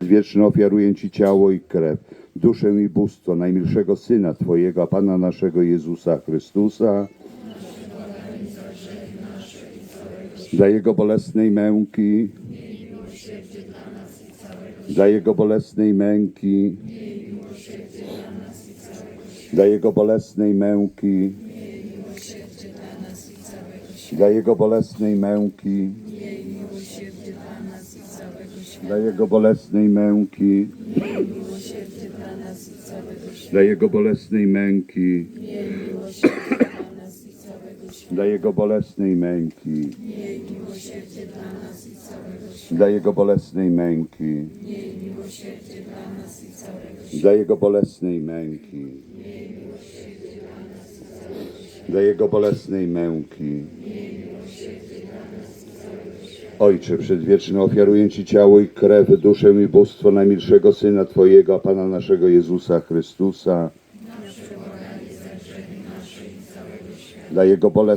Wieczny ofiaruję Ci ciało i krew, duszę i bóstwo najmilszego Syna Twojego, Pana naszego Jezusa Chrystusa, dla Jego bolesnej męki, dla Jego bolesnej męki, dla Jego bolesnej męki, dla Jego bolesnej męki, dla Jego bolesnej męki. Dla. Dla Jego bolesnej męki. Dla Jego bolesnej męki. Dla Jego bolesnej męki. Dla Jego bolesnej męki. Dla Jego bolesnej męki. Ojcze przedwieczny, ofiaruję Ci ciało i krew, duszę i bóstwo najmilszego Syna Twojego, a Pana naszego Jezusa Chrystusa, dla Jego bolesnej